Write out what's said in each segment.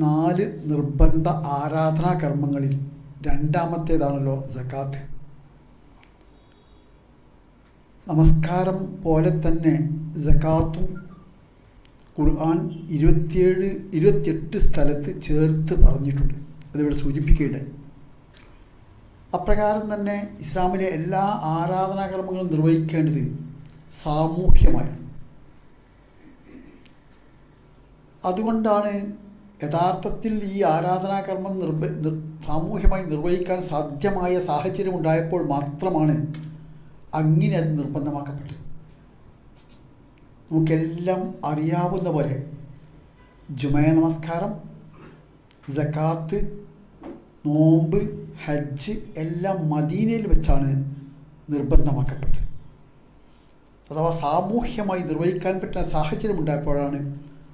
നാല് നിർബന്ധ ആരാധനാ കർമ്മങ്ങളിൽ രണ്ടാമത്തേതാണല്ലോ സക്കാത്ത്. നമസ്കാരം പോലെ തന്നെ സക്കാത്തും ഖുർആൻ ഇരുപത്തിയേഴ് ഇരുപത്തിയെട്ട് സ്ഥലത്ത് ചേർത്ത് പറഞ്ഞിട്ടുണ്ട്. അതിവിടെ സൂചിപ്പിക്കുകയുണ്ടായി. അപ്രകാരം തന്നെ ഇസ്ലാമിലെ എല്ലാ ആരാധനാകർമ്മങ്ങളും നിർവഹിക്കേണ്ടത് സാമൂഹ്യമായാണ് അതുകൊണ്ടാണ് യഥാർത്ഥത്തിൽ ഈ ആരാധനാകർമ്മം നിർവ നിർ സാമൂഹ്യമായി നിർവഹിക്കാൻ സാധ്യമായ സാഹചര്യം ഉണ്ടായപ്പോൾ മാത്രമാണ് അങ്ങനെ അത് നിർബന്ധമാക്കപ്പെട്ടത്. നമുക്കെല്ലാം അറിയാവുന്ന പോലെ ജുമയ നമസ്കാരം ജക്കാത്ത് നോമ്പ് ഹജ്ജ് എല്ലാം മദീനയിൽ വെച്ചാണ് നിർബന്ധമാക്കപ്പെട്ടത്. അഥവാ സാമൂഹ്യമായി നിർവഹിക്കാൻ പറ്റുന്ന സാഹചര്യം ഉണ്ടായപ്പോഴാണ്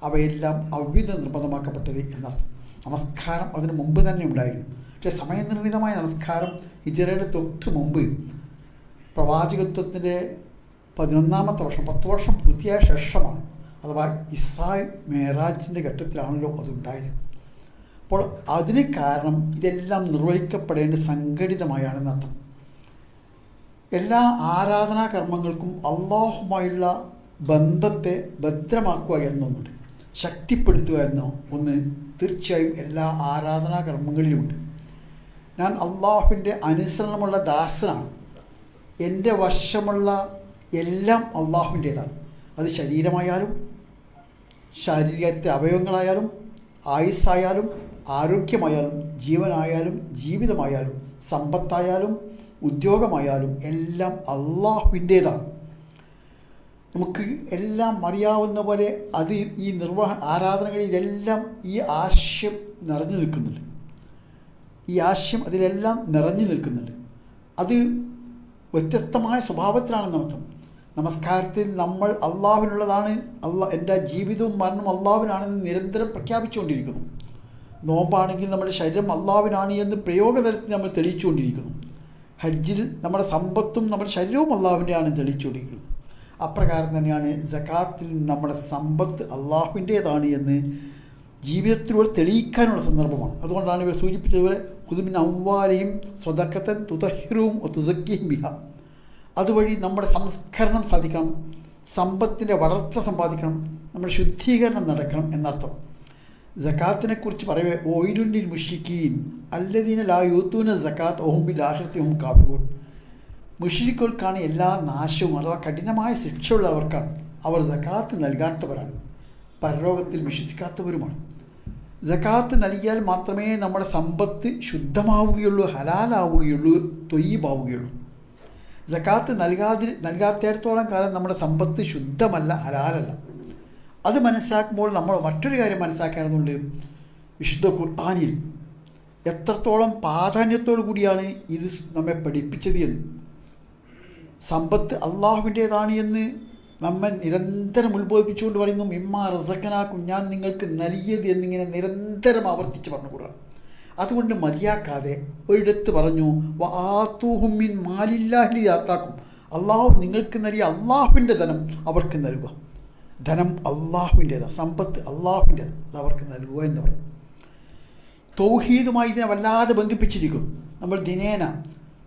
അവയെല്ലാം അവിധ നിർബന്ധമാക്കപ്പെട്ടത് എന്നർത്ഥം. നമസ്കാരം അതിന് മുമ്പ് തന്നെ ഉണ്ടായിരുന്നു. പക്ഷേ സമയനിർണിതമായ നമസ്കാരം ഹിജറയുടെ തൊട്ട് മുമ്പ് പ്രവാചകത്വത്തിന്റെ പതിനൊന്നാമത്തെ വർഷം പത്ത് വർഷം പൂർത്തിയായ ശേഷമാണ് അഥവാ ഇസ്രായേൽ മേറാജിന്റെ ഘട്ടത്തിലാണല്ലോ അതുണ്ടായത്. അപ്പോൾ അതിന് കാരണം ഇതെല്ലാം നിർവഹിക്കപ്പെടേണ്ടത് സംഘടിതമായാണെന്ന് അർത്ഥം എല്ലാ ആരാധനാ കർമ്മങ്ങൾക്കും അള്ളാഹുമായുള്ള ബന്ധത്തെ ഭദ്രമാക്കുക എന്നൊന്നുണ്ട്. ശക്തിപ്പെടുത്തുക എന്ന ഒന്ന് തീർച്ചയായും എല്ലാ ആരാധനാ കർമ്മങ്ങളിലുമുണ്ട്. ഞാൻ അള്ളാഹുവിന്റെ അനുസരണമുള്ള ദാസനാണ്. എന്റെ വശമുള്ള എല്ലാം അള്ളാഹുവിന്റേതാണ്. അത് ശരീരമായാലും ശരീരത്തെ അവയവങ്ങളായാലും ആയുസ്സായാലും ആരോഗ്യമായാലും ജീവനായാലും ജീവിതമായാലും സമ്പത്തായാലും ഉദ്യോഗമായാലും എല്ലാം അള്ളാഹുവിന്റേതാണ്. നമുക്ക് എല്ലാം അറിയാവുന്ന പോലെ അത് ഈ നിർവഹ ആരാധനകളിലെല്ലാം ഈ ആശയം നിറഞ്ഞു നിൽക്കുന്നുണ്ട്. ഈ ആശയം അതിലെല്ലാം നിറഞ്ഞു നിൽക്കുന്നുണ്ട്. അത് വ്യത്യസ്തമായ സ്വഭാവത്തിലാണെന്ന് അർത്ഥം നമസ്കാരത്തിൽ നമ്മൾ അള്ളാഹുവിനുള്ളതാണ്. അള്ളാ എന്റെ ജീവിതവും മരണവും അള്ളാഹുവിനാണെന്ന് നിരന്തരം പ്രഖ്യാപിച്ചുകൊണ്ടിരിക്കുന്നു. നോമ്പാണെങ്കിൽ നമ്മുടെ ശരീരം അള്ളാഹുവിനാണ് എന്ന് പ്രയോഗതലത്തിൽ നമ്മൾ തെളിയിച്ചുകൊണ്ടിരിക്കുന്നു. ഹജ്ജിൽ നമ്മുടെ സമ്പത്തും നമ്മുടെ ശരീരവും അള്ളാഹുവിന്റെ തെളിയിച്ചുകൊണ്ടിരിക്കുന്നു. അപ്രകാരം തന്നെയാണ് ജക്കാത്തിൽ നമ്മുടെ സമ്പത്ത് അള്ളാഹുവിന്റേതാണ് എന്ന് ജീവിതത്തിലൂടെ തെളിയിക്കാനുള്ള സന്ദർഭമാണ്. അതുകൊണ്ടാണ് ഇവർ സൂചിപ്പിച്ചതുപോലെ കുതുമിൻ അവ്വാലയും സ്വതക്കത്തൻ തുതഹിറവും തുതക്കിയും ബിഹ. അതുവഴി നമ്മുടെ സംസ്കരണം സാധിക്കണം സമ്പത്തിന്റെ വളർച്ച സമ്പാദിക്കണം നമ്മുടെ ശുദ്ധീകരണം നടക്കണം എന്നർത്ഥം. ജക്കാത്തിനെ കുറിച്ച് പറയവേ ഓയിലുണ്ടിൽ മുഷിക്കീൻ അല്ലദീന ലാ യൂത്തൂന ജക്കാത്ത് ഓഹുബിൽ ആഹൃത്തി ഓം കാപ്പുകൾ മുഷിരിക്കൾക്കാണ് എല്ലാ നാശവും അഥവാ കഠിനമായ ശിക്ഷയുള്ളവർക്കാണ്. അവർ ജക്കാത്ത് നൽകാത്തവരാണ്. പരലോകത്തിൽ വിശ്വസിക്കാത്തവരുമാണ്. ജക്കാത്ത് നൽകിയാൽ മാത്രമേ നമ്മുടെ സമ്പത്ത് ശുദ്ധമാവുകയുള്ളൂ ഹലാലാവുകയുള്ളൂ തൊയ്യബാവുകയുള്ളൂ. ജക്കാത്ത് നൽകാതി നൽകാത്തിടത്തോളം കാലം നമ്മുടെ സമ്പത്ത് ശുദ്ധമല്ല ഹലാലല്ല. അത് മനസ്സിലാക്കുമ്പോൾ നമ്മൾ മറ്റൊരു കാര്യം മനസ്സിലാക്കേണ്ടതുണ്ട്. വിശുദ്ധ ഖുർആാനിൽ എത്രത്തോളം പ്രാധാന്യത്തോടു കൂടിയാണ് ഇത് നമ്മെ പഠിപ്പിച്ചത് എന്ന്. സമ്പത്ത് അള്ളാഹുവിന്റേതാണ് എന്ന് നമ്മൾ നിരന്തരം ഉത്ബോധിപ്പിച്ചുകൊണ്ട് പറയുന്നു ഇമ്മാ റസക്കനാക്കും ഞാൻ നിങ്ങൾക്ക് നൽകിയത് എന്നിങ്ങനെ നിരന്തരം ആവർത്തിച്ച് പറഞ്ഞുകൂടാണ് അതുകൊണ്ട് മതിയാക്കാതെ ഒരിടത്ത് പറഞ്ഞു വാത്തൂഹുമിൻ മാലില്ലാഹി യാത്താക്കും അള്ളാഹു നിങ്ങൾക്ക് നൽകിയ അള്ളാഹുവിന്റെ ധനം അവർക്ക് നൽകുക. ധനം അള്ളാഹുവിന്റേതാണ് സമ്പത്ത് അള്ളാഹുവിന്റേത് അത് അവർക്ക് നൽകുക എന്ന് പറയും തൗഹീദുമായി ഇതിനെ വല്ലാതെ ബന്ധിപ്പിച്ചിരിക്കും നമ്മൾ ദിനേന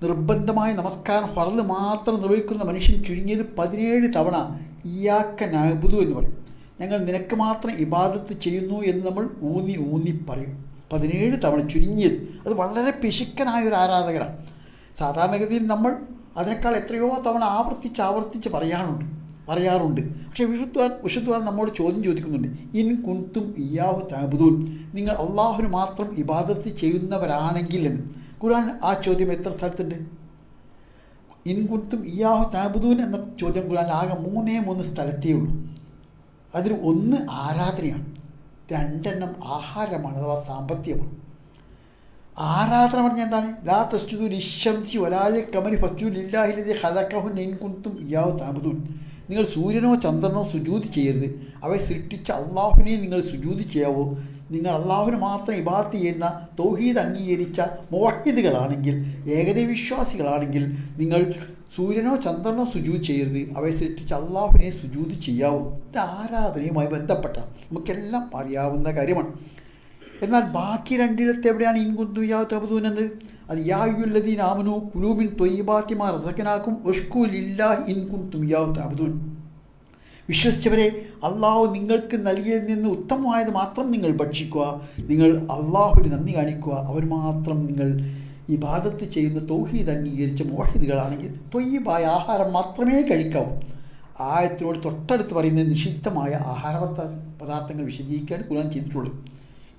നിർബന്ധമായ നമസ്കാരം ഫറൽ മാത്രം നിർവഹിക്കുന്ന മനുഷ്യൻ ചുരുങ്ങിയത് പതിനേഴ് തവണ ഇയാക്ക നബുദു എന്ന് പറയും. ഞങ്ങൾ നിനക്ക് മാത്രം ഇബാദത്ത് ചെയ്യുന്നു എന്ന് നമ്മൾ ഊന്നി ഊന്നി പറയും. പതിനേഴ് തവണ ചുരുങ്ങിയത്. അത് വളരെ പിശുക്കനായ ഒരു ആരാധകരാണ്. സാധാരണഗതിയിൽ നമ്മൾ അതിനേക്കാൾ എത്രയോ തവണ ആവർത്തിച്ച് ആവർത്തിച്ച് പറയാറുണ്ട് പറയാറുണ്ട്. പക്ഷേ വിശുദ്ധ വിശുദ്ധവാൻ നമ്മോട് ചോദ്യം ചോദിക്കുന്നുണ്ട്. ഇൻ കുന്തും ഇയാഹു താബുദൂൻ നിങ്ങൾ അള്ളാഹുവിന് മാത്രം ഇബാദത്ത് ചെയ്യുന്നവരാണെങ്കിൽ എന്ന്. ഖുർആൻ ആ ചോദ്യം എത്ര സ്ഥലത്തുണ്ട്? ഇൻകുത്തും ഇയാഹു താബുദൂൻ എന്ന ചോദ്യം ഖുർആൻ ആകെ മൂന്നേ മൂന്ന് സ്ഥലത്തേ ഉള്ളൂ. അതിൽ ഒന്ന് ആരാധനയാണ്. രണ്ടെണ്ണം ആഹാരമാണ് അഥവാ സാമ്പത്തികമാണ്. ആരാധന പറഞ്ഞാൽ എന്താണ്? ലാ തസ്ജുദു നിശംസി ഒലായ കമരി ഫസ്ജു ലില്ലാഹിലതി ഹലക്കഹു നിൻ കുന്തും ഇയാഹു താബുദൂൻ നിങ്ങൾ സൂര്യനോ ചന്ദ്രനോ സുജൂതി ചെയ്യരുത്. അവയെ സൃഷ്ടിച്ച അള്ളാഹുവിനെ നിങ്ങൾ സുജൂതി ചെയ്യാവോ? നിങ്ങൾ അള്ളാഹുവിന് മാത്രം ഇബാത്ത് ചെയ്യുന്ന തൗഹീദ് അംഗീകരിച്ച മോഹിദുകളാണെങ്കിൽ ഏകദൈവ വിശ്വാസികളാണെങ്കിൽ നിങ്ങൾ സൂര്യനോ ചന്ദ്രനോ സുജൂത് ചെയ്യരുത്. അവയെ സൃഷ്ടിച്ച് അള്ളാഹുവിനെ സുജൂത് ചെയ്യാവൂ. ഇത് ആരാധനയുമായി ബന്ധപ്പെട്ട നമുക്കെല്ലാം അറിയാവുന്ന കാര്യമാണ്. എന്നാൽ ബാക്കി രണ്ടിടത്ത് എവിടെയാണ് ഇൻകുന്തു യാ തബുദൂൻ എന്നത് അത് യായുല്ലദീൻ ആമനു കുലൂമിൻ തൊയ്യബാത്തിമാർ റസക്കനാക്കും ഒഷ്കൂലില്ലാ ഇൻകുന്തും യാ തബുദൂൻ. വിശ്വസിച്ചവരെ അള്ളാഹു നിങ്ങൾക്ക് നൽകിയതിൽ നിന്ന് ഉത്തമമായത് മാത്രം നിങ്ങൾ ഭക്ഷിക്കുക. നിങ്ങൾ അള്ളാഹുവിന് നന്ദി കാണിക്കുക. അവർ മാത്രം നിങ്ങൾ ഈ ഭാഗത്ത് ചെയ്യുന്ന തൗഹീദ് അംഗീകരിച്ച മോഹിദുകളാണെങ്കിൽ തൊയ്യബായ ആഹാരം മാത്രമേ കഴിക്കാവൂ. ആയത്തിനോട് തൊട്ടടുത്ത് പറയുന്ന നിഷിദ്ധമായ ആഹാര പദാ- പദാർത്ഥങ്ങൾ വിശദീകരിക്കാൻ ഖുർആൻ ചെയ്തിട്ടുള്ളൂ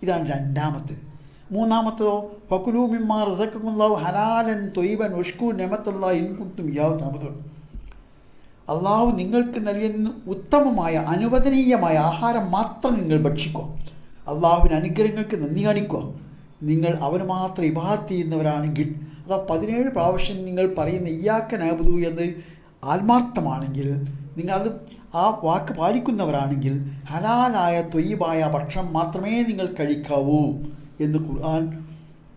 ഇതാണ് രണ്ടാമത്തേത് മൂന്നാമത്തതോ ഫക്കുലൂമിമാർ മിമ്മാ റസക്കുല്ലാഹു ഹലാലൻ തൊയ്ബൻ ഒഷ്കു നെമത്തല്ലാ ഇൻകുത്തും യാവ് താമതം അള്ളാഹു നിങ്ങൾക്ക് നൽകുന്ന ഉത്തമമായ അനുവദനീയമായ ആഹാരം മാത്രം നിങ്ങൾ ഭക്ഷിക്കുക. അള്ളാഹുവിന്റെ അനുഗ്രഹങ്ങൾക്ക് നന്ദി കാണിക്കുക. നിങ്ങൾ അവന് മാത്രം ഇബാത്ത് ചെയ്യുന്നവരാണെങ്കിൽ അതാ പതിനേഴ് പ്രാവശ്യം നിങ്ങൾ പറയുന്ന ഇയാക്കനാബുദു എന്ന് ആത്മാർത്ഥമാണെങ്കിൽ നിങ്ങൾ അത് ആ വാക്ക് പാലിക്കുന്നവരാണെങ്കിൽ ഹലാലായ തൊയ്യബായ ഭക്ഷണം മാത്രമേ നിങ്ങൾ കഴിക്കാവൂ എന്ന് ഖുർആൻ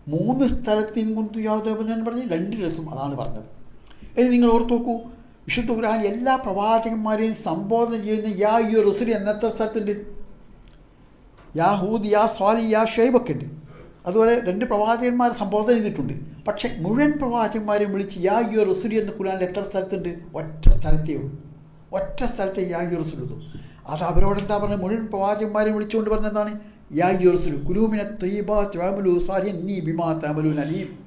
മൂന്ന് സ്ഥലത്തിൻ കുന്തു യാദവൻ പറഞ്ഞു രണ്ടിടത്തും അതാണ് പറഞ്ഞത്. ഇനി നിങ്ങൾ ഓർത്ത് നോക്കൂ വിശുദ്ധ ഖുർആൻ എല്ലാ പ്രവാചകന്മാരെയും സംബോധന ചെയ്യുന്ന യാ യു റസുലി എന്നത്ര സ്ഥലത്തുണ്ട്. യാ ഹൂദ് യാ സ്വാലി യാ ഷെയ്ബൊക്കെ ഉണ്ട്. അതുപോലെ രണ്ട് പ്രവാചകന്മാരെ സംബോധന ചെയ്തിട്ടുണ്ട്. പക്ഷേ മുഴുവൻ പ്രവാചകന്മാരെയും വിളിച്ച് യാ യു റസുലി എന്ന ഖുർആനിൽ എത്ര സ്ഥലത്തുണ്ട്? ഒറ്റ സ്ഥലത്തേ ഉള്ളൂ. ഒറ്റ സ്ഥലത്തെ യാ യു റസുലുള്ളൂ അത് അവരോട് എന്താ പറഞ്ഞത്? മുഴുവൻ പ്രവാചകന്മാരെയും വിളിച്ചുകൊണ്ട് പറഞ്ഞെന്താണ് യാ യു റസുലു കുലൂമിനെ തൊയ്ബാ ത്വാമലു സാരി നീ ബിമാ താമലു നലീം.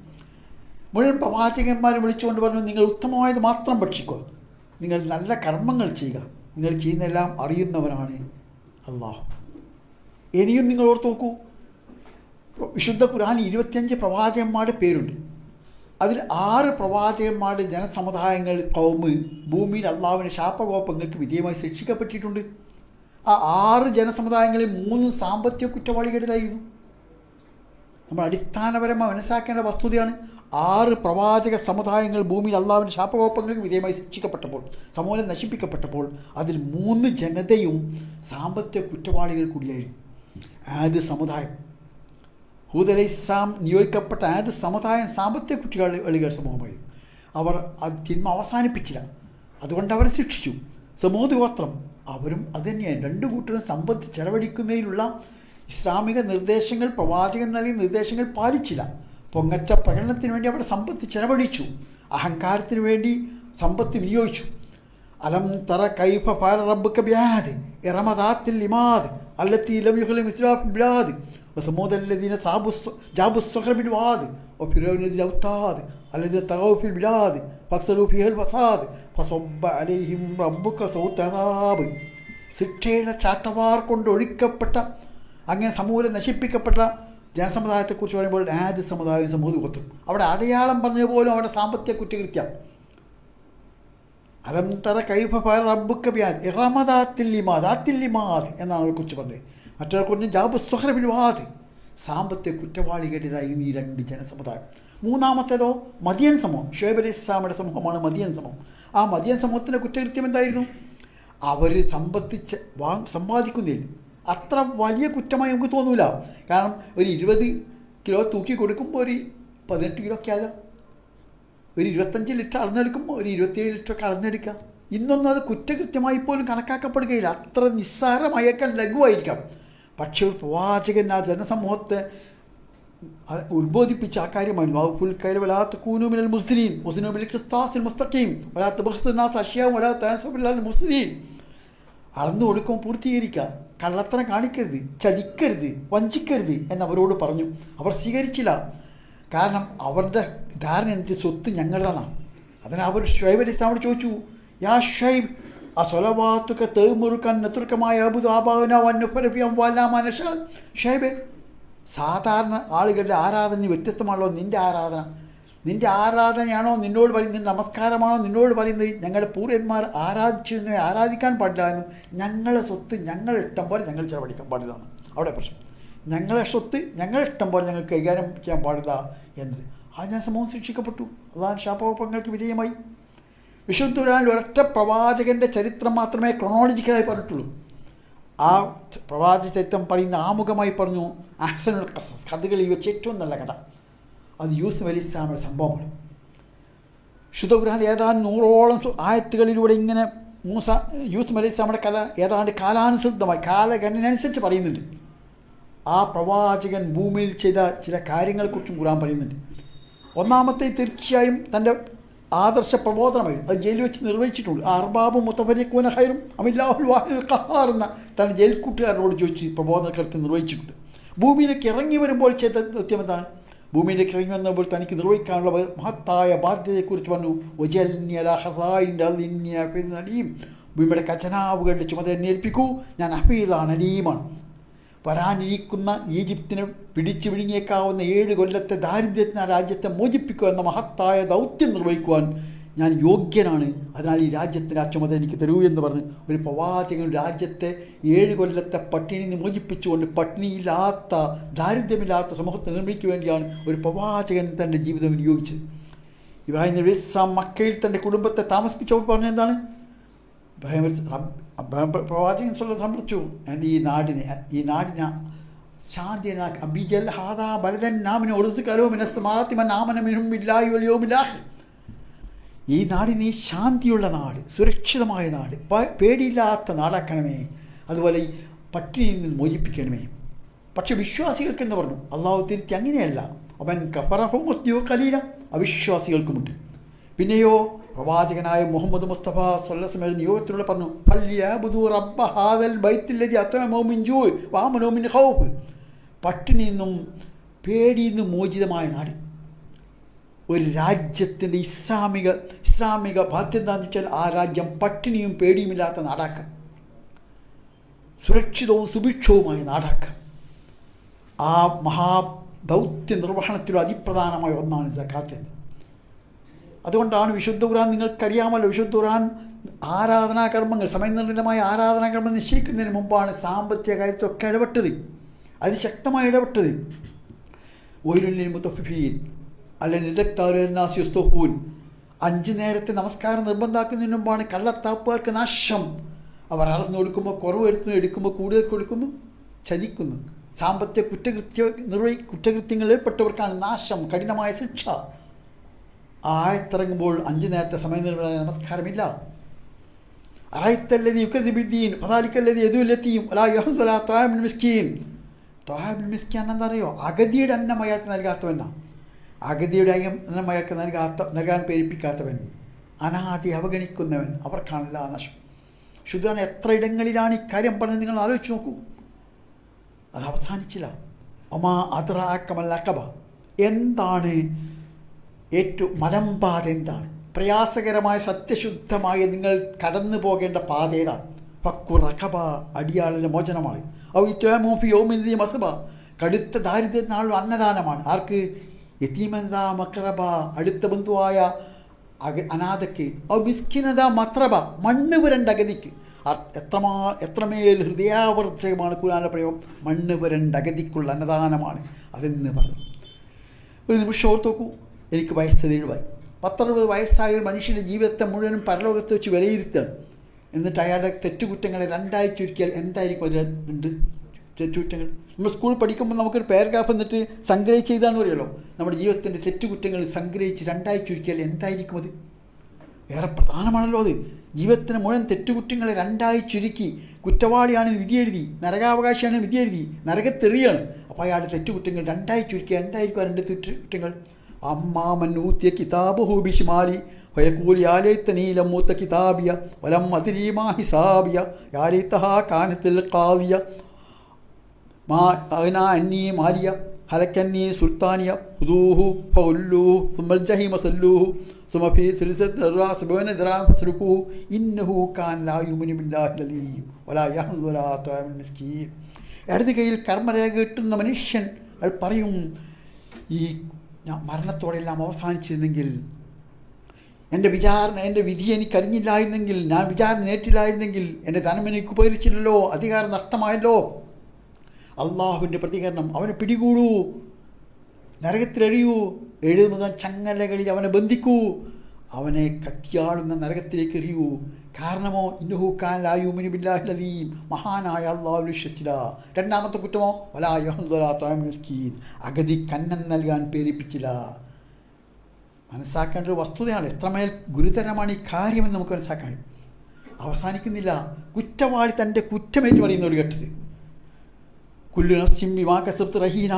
മുഴുവൻ പ്രവാചകന്മാരെ വിളിച്ചുകൊണ്ട് പറഞ്ഞു നിങ്ങൾ ഉത്തമമായത് മാത്രം ഭക്ഷിക്കുക. നിങ്ങൾ നല്ല കർമ്മങ്ങൾ ചെയ്യുക. നിങ്ങൾ ചെയ്യുന്നതെല്ലാം അറിയുന്നവനാണ് അള്ളാഹു ഇനിയും നിങ്ങൾ ഓർത്ത് നോക്കൂ. വിശുദ്ധ ഖുർആൻ ഇരുപത്തിയഞ്ച് പ്രവാചകന്മാരുടെ പേരുണ്ട്. അതിൽ ആറ് പ്രവാചകന്മാരുടെ ജനസമുദായങ്ങൾ കൗമ് ഭൂമിയിൽ അള്ളാഹുവിന്റെ ശാപകോപങ്ങൾക്ക് വിധേയമായി ശിക്ഷിക്കപ്പെട്ടിട്ടുണ്ട്. ആ ആറ് ജനസമുദായങ്ങളിൽ മൂന്ന് സാമ്പത്തിക കുറ്റവാളികളുടേതായിരുന്നു. നമ്മൾ അടിസ്ഥാനപരമായി മനസ്സിലാക്കേണ്ട വസ്തുതയാണ് ആറ് പ്രവാചക സമുദായങ്ങൾ ഭൂമിയിൽ അള്ളാവിന്റെ ശാപകോപങ്ങൾക്ക് വിധേയമായി ശിക്ഷിക്കപ്പെട്ടപ്പോൾ സമൂലം നശിപ്പിക്കപ്പെട്ടപ്പോൾ അതിൽ മൂന്ന് ജനതയും സാമ്പത്തിക കുറ്റവാളികൾ കൂടിയായിരുന്നു. ആദ്യ സമുദായം. ഹൂദ് അലൈഹി ഇസ്ലാം നിയോഗിക്കപ്പെട്ട ആദ്യ സമുദായം സാമ്പത്തിക കുറ്റവാളികൾ സമൂഹമായിരുന്നു. അവർ അത് തിന്മ അവസാനിപ്പിച്ചില്ല. അതുകൊണ്ട് അവരെ ശിക്ഷിച്ചു. സമൂഹ ഗോത്രം അവരും അതുതന്നെയാണ് രണ്ടു കൂട്ടരും സമ്പത്ത് ചെലവഴിക്കുന്നതിനുള്ള ഇസ്ലാമിക നിർദ്ദേശങ്ങൾ പ്രവാചകൻ നൽകിയ നിർദ്ദേശങ്ങൾ പാലിച്ചില്ല. പൊങ്ങച്ച പ്രകടനത്തിന് വേണ്ടി അവിടെ സമ്പത്ത് ചെലവഴിച്ചു. അഹങ്കാരത്തിന് വേണ്ടി സമ്പത്ത് വിനിയോഗിച്ചു. അലം തറ കൈഫ ഫാര റബ്ബുക്ക ബ്യാദ് ഇറമദാത്തിൽ ഇമാദ് അല്ലത്തി ഇലം യുഹലും ഇസ്ലാഫ് ബ്ലാദ് വസമൂദല്ലദീന സാബു ജാബുസ് സഹ്റബിൻ വാദ് ഒ ഫിറോനദീൻ ഔത്താദ് അല്ലദീന തഗൗഫിൽ ബിലാദ് ഫസലൂഫിഹൽ വസാദ് ഫസൊബ്ബ അലൈഹിം റബ്ബുക്ക സൗതനാബ്. ശിക്ഷയുടെ ചാട്ടവാർ കൊണ്ട് ഒഴിക്കപ്പെട്ട അങ്ങനെ സമൂലം നശിപ്പിക്കപ്പെട്ട ജനസമുദായത്തെക്കുറിച്ച് പറയുമ്പോൾ ആദ്യ സമുദായം സമൂഹത്തിൽ കൊത്തും അവിടെ അടയാളം പറഞ്ഞ പോലും അവിടെ സാമ്പത്തിക കുറ്റകൃത്യം. അലം തറ കൈഫ റബ്ബുക്ക ബിയാൻ ഇറമദാത്തില്ലിമാദ് ആത്തില്ലിമാദ് എന്നാണ് അവരെ കുറിച്ച് പറഞ്ഞത്. മറ്റൊരു കുറിച്ച് ജാബ് സുഹറബിൽവാദ് സാമ്പത്തിക കുറ്റവാളികളുടേതായിരുന്നു ഈ രണ്ട് ജനസമുദായം. മൂന്നാമത്തേതോ മദിയൻ സമൂഹം. ഷുഹൈബ് അലി ഇസ്ലാമിയുടെ സമൂഹമാണ് മദിയൻ സമൂഹം. ആ മദിയൻ സമൂഹത്തിന്റെ കുറ്റകൃത്യം എന്തായിരുന്നു? അവർ സമ്പത്തിച്ച് വാ സമ്പാദിക്കുന്നില്ല അത്ര വലിയ കുറ്റമായി നമുക്ക് തോന്നൂല. കാരണം ഒരു ഇരുപത് കിലോ തൂക്കി കൊടുക്കുമ്പോൾ ഒരു പതിനെട്ട് കിലോ ഒക്കെ ആകാം. ഒരു ഇരുപത്തഞ്ച് ലിറ്റർ അളന്നെടുക്കുമ്പോൾ ഒരു ഇരുപത്തിയേഴ് ലിറ്റർ ഒക്കെ അളന്നെടുക്കാം. ഇന്നൊന്നും അത് കുറ്റകൃത്യമായി പോലും കണക്കാക്കപ്പെടുകയില്ല. അത്ര നിസ്സാരമായേക്കാൻ ലഘുവായിരിക്കാം. പക്ഷേ ഒരു പ്രവാചകൻ ആ ജനസമൂഹത്തെ ഉത്ബോധിപ്പിച്ച ആ കാര്യമാണ്. കയറി വലാത്ത കൂനുമിനൽ മുസ്ലിം മുസ്ലിമിൽ ക്രിസ്താസിൽ മുസ്തഖീം വലാത്ത ബഹ്സുനാസ് അഷ്യാവും വലാത്ത മുസ്ലിം. അളന്നു കൊടുക്കുമ്പോൾ പൂർത്തീകരിക്കുക കള്ളത്തരം കാണിക്കരുത് ചതിക്കരുത് വഞ്ചിക്കരുത് എന്ന് അവരോട് പറഞ്ഞു. അവർ സ്വീകരിച്ചില്ല. കാരണം അവരുടെ ധാരണ അനുസരിച്ച് സ്വത്ത് ഞങ്ങളുടെതാണ്. അതിന് അവർ ഷൈബ് അലി ഇസ്ലാമോട് ചോദിച്ചു യാ ഷൈബ് ആ സ്വലവാത്തുക തേമുറുക്കാൻ നെത്തുർക്കമായ അബുദ് ഷൈബ് വാലാമാന ഷൈബ് സാധാരണ ആളുകളുടെ ആരാധന വ്യത്യസ്തമാണല്ലോ നിന്റെ ആരാധന. നിന്റെ ആരാധനയാണോ നിന്നോട് പറയുന്നത് നമസ്കാരമാണോ നിന്നോട് പറയുന്നത് ഞങ്ങളുടെ പൂർവന്മാർ ആരാധിച്ചിരുന്നവരെ ആരാധിക്കാൻ പാടില്ല എന്നും ഞങ്ങളെ സ്വത്ത് ഞങ്ങൾ ഇഷ്ടം പോലെ ഞങ്ങൾ ചെലവഴിക്കാൻ പാടില്ല എന്നും അവിടെ പ്രശ്നം. ഞങ്ങളെ സ്വത്ത് ഞങ്ങളെ ഇഷ്ടം പോലെ ഞങ്ങൾ കൈകാര്യം ചെയ്യാൻ പാടില്ല എന്നത്. ആ ഞാൻ സമൂഹം ശിക്ഷിക്കപ്പെട്ടു. അതാണ് ശാപകോപങ്ങൾക്ക് വിധേയമായി. വിശുദ്ധുരാൻ ഒരൊറ്റ പ്രവാചകന്റെ ചരിത്രം മാത്രമേ ക്രോണോളജിക്കലായി പറഞ്ഞിട്ടുള്ളൂ. ആ പ്രവാചക ചരിത്രം പറയുന്ന ആമുഖമായി പറഞ്ഞു അഹ്സനുൽ ഖസസ് കഥകളിൽ വെച്ച് ഏറ്റവും നല്ല കഥ. അത് യൂസഫ് അലി ഇസ്ലാമിന്റെ സംഭവമാണ് ശുദ്ധഗ്രഹം ഏതാണ്ട് നൂറോളം ആയത്തുകളിലൂടെ ഇങ്ങനെ മൂസ യൂസഫ് അലി ഇസ്ലാമിന്റെ കഥ ഏതാണ്ട് കാലാനുസൃതമായി കാലഗണനനുസരിച്ച് പറയുന്നുണ്ട്. ആ പ്രവാചകൻ ഭൂമിയിൽ ചെയ്ത ചില കാര്യങ്ങളെക്കുറിച്ചും ഖുർആൻ പറയുന്നുണ്ട്. ഒന്നാമത്തെ തീർച്ചയായും തന്റെ ആദർശ പ്രബോധനമായിരുന്നു. അത് ജയിലിൽ വെച്ച് നിർവഹിച്ചിട്ടുണ്ട്. അർബാബ് മുത്തഫരിക്കൂന ഹൈറും അമില്ലാഹുൽ വാഹിൽ ഖഹാർ എന്ന തന്റെ ജയിൽ കൂട്ടുകാരനോട് ചോദിച്ച് പ്രബോധന കൃത്യം നിർവഹിച്ചിട്ടുണ്ട്. ഭൂമിയിലേക്ക് ഇറങ്ങി വരുമ്പോൾ ചെയ്ത ദൗത്യം എന്താണ്? ഭൂമിയിലേക്ക് ഇറങ്ങി വന്നപ്പോൾ തനിക്ക് നിർവഹിക്കാനുള്ള മഹത്തായ ബാധ്യതയെക്കുറിച്ച് പറഞ്ഞു. ഒജല്യം ഭൂമിയുടെ ഖജനാവുകളുടെ ചുമതല എന്നെ ഏൽപ്പിക്കൂ. ഞാൻ അഫീലാണ് അലീമാണ്. വരാനിരിക്കുന്ന ഈജിപ്തിനെ പിടിച്ചു വിഴുങ്ങിയേക്കാവുന്ന ഏഴ് കൊല്ലത്തെ ദാരിദ്ര്യത്തിന് ആ രാജ്യത്തെ മോചിപ്പിക്കുക എന്ന മഹത്തായ ദൗത്യം നിർവഹിക്കുവാൻ ഞാൻ യോഗ്യനാണ്. അതിനാൽ ഈ രാജ്യത്തിന്റെ ആ എനിക്ക് തരൂ എന്ന് പറഞ്ഞ് ഒരു പ്രവാചകൻ രാജ്യത്തെ ഏഴ് കൊല്ലത്തെ പട്ടിണി നിന്ന് മോചിപ്പിച്ചുകൊണ്ട് പട്ടിണിയില്ലാത്ത ദാരിദ്ര്യമില്ലാത്ത സമൂഹത്തെ നിർമ്മിക്കുക വേണ്ടിയാണ് ഒരു പ്രവാചകൻ തന്റെ ജീവിതം വിനിയോഗിച്ചത്. ഇബ്രാഹിം നബി ഇസ്ലാം മക്കയിൽ തന്റെ കുടുംബത്തെ താമസിപ്പിച്ചപ്പോൾ പറഞ്ഞ എന്താണ്? ഇബ്രാഹിം പ്രവാചകൻ സംരക്ഷിച്ചു ഞാൻ ഈ നാടിനെ ഈ നാടിനെ ശാന്തി അബിജൽ ഹാദാ ബലതൻ നാമിനെ ഒടുത്ത് കലോ മിനസ് മാളത്തിമൻ നാമനമിനും ഇല്ലായി വലിയോമില്ലാഹ് ഈ നാടിനെ ശാന്തിയുള്ള നാട് സുരക്ഷിതമായ നാട് പേടിയില്ലാത്ത നാടാക്കണമേ. അതുപോലെ പട്ടിണിയിൽ നിന്ന് മോചിപ്പിക്കണമേ. പക്ഷെ വിശ്വാസികൾക്ക് എന്ന് പറഞ്ഞു? അള്ളാഹു തിരുത്തി അങ്ങനെയല്ല. അവൻ കഫറഹുമത്യോ കലീല അവിശ്വാസികൾക്കുമുണ്ട്. പിന്നെയോ പ്രവാചകനായ മുഹമ്മദ് മുസ്തഫ സൊല്ലസ്മേൽ നിയോഗത്തിലൂടെ പറഞ്ഞു "ഫല്യഅബ്ദു റബ്ബ ഹാദൽ പട്ടിണിയിൽ നിന്നും പേടിയിൽ നിന്നും മോചിതമായ നാട്. ഒരു രാജ്യത്തിന്റെ ഇസ്ലാമിക ഇസ്ലാമിക ബാധ്യത എന്താണെന്ന് വെച്ചാൽ ആ രാജ്യം പട്ടിണിയും പേടിയുമില്ലാത്ത നാടാക്കാം. സുരക്ഷിതവും സുഭിക്ഷവുമായ നാടാക്കാം. ആ മഹാ ദൗത്യ നിർവഹണത്തിലും അതിപ്രധാനമായ ഒന്നാണ് സക്കാത്ത്. അതുകൊണ്ടാണ് വിശുദ്ധ ഖുർആൻ നിങ്ങൾക്കറിയാമല്ലോ. വിശുദ്ധ ഖുർആൻ ആരാധനാകർമ്മങ്ങൾ സമയനിർണിതമായ ആരാധനാകർമ്മം നിശ്ചയിക്കുന്നതിന് മുമ്പാണ് സാമ്പത്തിക കാര്യത്തിലൊക്കെ ഇടപെട്ടത്. അതിശക്തമായി ഇടപെട്ടത്. ഒയിലുള്ളിൽ മുത്തഫീൻ അല്ലെ നിതക്താലുസ്തഫൂൻ അഞ്ച് നേരത്തെ നമസ്കാരം നിർബന്ധാക്കുന്നതിന് മുമ്പാണ് കള്ളത്താപ്പുകാർക്ക് നാശം. അവർ അറന്ന് കൊടുക്കുമ്പോൾ കുറവ് എടുത്ത് എടുക്കുമ്പോൾ കൂടുതൽ കൊടുക്കുന്നു ചതിക്കുന്നു. സാമ്പത്തിക കുറ്റകൃത്യ നിർവഹി കുറ്റകൃത്യങ്ങളിൽ ഏർപ്പെട്ടവർക്കാണ് നാശം കഠിനമായ ശിക്ഷ. ആയത്തിറങ്ങുമ്പോൾ അഞ്ച് നേരത്തെ സമയം നിർമ്മിത നമസ്കാരമില്ല അറായത്തല്ലതി യുക്കദിബിദ്ദീൻ പതാലിക്കല്ലതി യദുല്ലത്തിയും അലാ യഹുദുല തോയാബിൻ മിസ്കീൻ. തോയാബിൻ മിസ്കീൻ എന്താ അറിയോ? അഗതിയുടെ അന്നം അയാൾക്ക് നൽകാത്തവനാ. അഗതിയുടെ അയം അയാൾക്ക് നൽകാത്ത നൽകാൻ പ്രേരിപ്പിക്കാത്തവൻ അനാദി അവഗണിക്കുന്നവൻ അവർക്കാണല്ല നശം ശുദ്ധൻ എത്ര ഇടങ്ങളിലാണ് ഇക്കാര്യം കാര്യം പറഞ്ഞത് നിങ്ങൾ ആലോചിച്ച് നോക്കൂ. അത് അവസാനിച്ചില്ല. ഒമാ അതറാക്കമല്ല അക്കബ എന്താണ് ഏറ്റവും മലമ്പാത എന്താണ്? പ്രയാസകരമായ സത്യശുദ്ധമായ നിങ്ങൾ കടന്നു പോകേണ്ട പാത ഏതാണ് ഫക്കു റഖബ അടിയാളിലെ മോചനമാണ്. ഔ ഇത്വാമൂഫി യോമിന്തി മസബ. കടുത്ത ദാരിദ്ര്യത്തിനുള്ള അന്നദാനമാണ്. ആർക്ക്? യതീമന്ത മക്രബ അടുത്ത ബന്ധുവായ അക അനാഥയ്ക്ക്. അമിസ്കിനത മിസ്കിനത മത്രബ മണ്ണ് പുരണ്ട അഗതിക്ക് എത്രമാ എത്രമേൽ ഹൃദയാവർജകമാണ് കുരാന്റെ പ്രയോഗം. മണ്ണ് പുരണ്ട അഗതിക്കുള്ള അന്നദാനമാണ്. അതെന്ന് പറഞ്ഞു. ഒരു നിമിഷം ഓർത്ത് നോക്കൂ. എനിക്ക് വയസ്സ് എഴുപതായി. പത്തറുപത് വയസ്സായ ഒരു മനുഷ്യന്റെ ജീവിതത്തെ മുഴുവനും പരലോകത്ത് വെച്ച് വിലയിരുത്തുകയാണ്. എന്നിട്ട് അയാളുടെ തെറ്റുകുറ്റങ്ങളെ രണ്ടായി ചുരുക്കിയാൽ എന്തായിരിക്കും അതിൽ രണ്ട് തെറ്റുകുറ്റങ്ങൾ. നമ്മൾ സ്കൂൾ പഠിക്കുമ്പോൾ നമുക്കൊരു പാരഗ്രാഫ് എന്നിട്ട് സംഗ്രഹിച്ച് ചെയ്താന്ന് പറയുമല്ലോ. നമ്മുടെ ജീവിതത്തിന്റെ തെറ്റുകുറ്റങ്ങൾ സംഗ്രഹിച്ച് രണ്ടായി ചുരുക്കിയാൽ എന്തായിരിക്കും അത്? ഏറെ പ്രധാനമാണല്ലോ അത്. ജീവിതത്തിന് മുഴുവൻ തെറ്റുകുറ്റങ്ങളെ രണ്ടായി ചുരുക്കി കുറ്റവാളിയാണ് വിധി എഴുതി നരകാവകാശിയാണ് വിധി എഴുതി നരകത്തെറിയാണ്. അപ്പോൾ അയാളുടെ തെറ്റുകുറ്റങ്ങൾ രണ്ടായി ചുരുക്കിയ എന്തായിരിക്കും ആ രണ്ട് തെറ്റുകുറ്റങ്ങൾ? അമ്മാമൻ ഊത്തിയ കിതാബഹു ബിഷിമാലി ഹയക്കൂലി യാലേത്ത നീലം മൂത്ത കിതാബിയ വലം അതിരീമാ ഹിസാബിയ യാലേത്തഹാ കാനത്തിൽ കാവിയ മാ അഗ്ന അന്നീ മാരിയ ഹലക്കന്നീ സുൽത്താനിയ ഹുദൂഹു ഫുല്ലൂഹു സുമൽ ജഹീമ സല്ലൂഹു സുമഫി സുബന ഇന്നഹു കാൻ ലാ യുമിനു ബില്ലാഹി ലദീം വലാ യഹ്ദു വലാ തഅമിൻ മിസ്കീൻ. ഇടത് കയ്യിൽ കർമ്മരേഖ കിട്ടുന്ന മനുഷ്യൻ അത് പറയും ഈ മരണത്തോടെല്ലാം അവസാനിച്ചിരുന്നെങ്കിൽ എന്റെ വിചാരണ എന്റെ വിധി എനിക്ക് അറിഞ്ഞില്ലായിരുന്നെങ്കിൽ ഞാൻ വിചാരണ നേറ്റില്ലായിരുന്നെങ്കിൽ എന്റെ ധനം എനിക്ക് ഉപകരിച്ചില്ലല്ലോ അധികാരം നഷ്ടമായല്ലോ. അള്ളാഹുവിന്റെ പ്രതികരണം അവനെ പിടികൂടൂ. നരകത്തിലെറിയൂ എഴുതുന്ന ചങ്ങലകളിൽ അവനെ ബന്ധിക്കൂ. അവനെ കത്തിയാളുന്ന നരകത്തിലേക്ക് എറിയൂ. കാരണമോ? ഇന്നഹു മഹാനായ അള്ളാഹു വിശ്വസിച്ചില്ല രണ്ടാമത്തെ കുറ്റമോ? വലായുസ്കീൻ അഗതി കന്നം നൽകാൻ പ്രേരിപ്പിച്ചില്ല മനസ്സാക്കേണ്ട ഒരു വസ്തുതയാണ് എത്രമേൽ ഗുരുതരമാണ് ഈ കാര്യമെന്ന് നമുക്ക് മനസ്സാക്കാൻ അവസാനിക്കുന്നില്ല. കുറ്റവാളി തന്റെ കുറ്റമേറ്റ് പറയുന്ന ഒരു ഘട്ടത്തിൽ കുല്ലു നഫ്സിൻ ബിമാ റഹീന.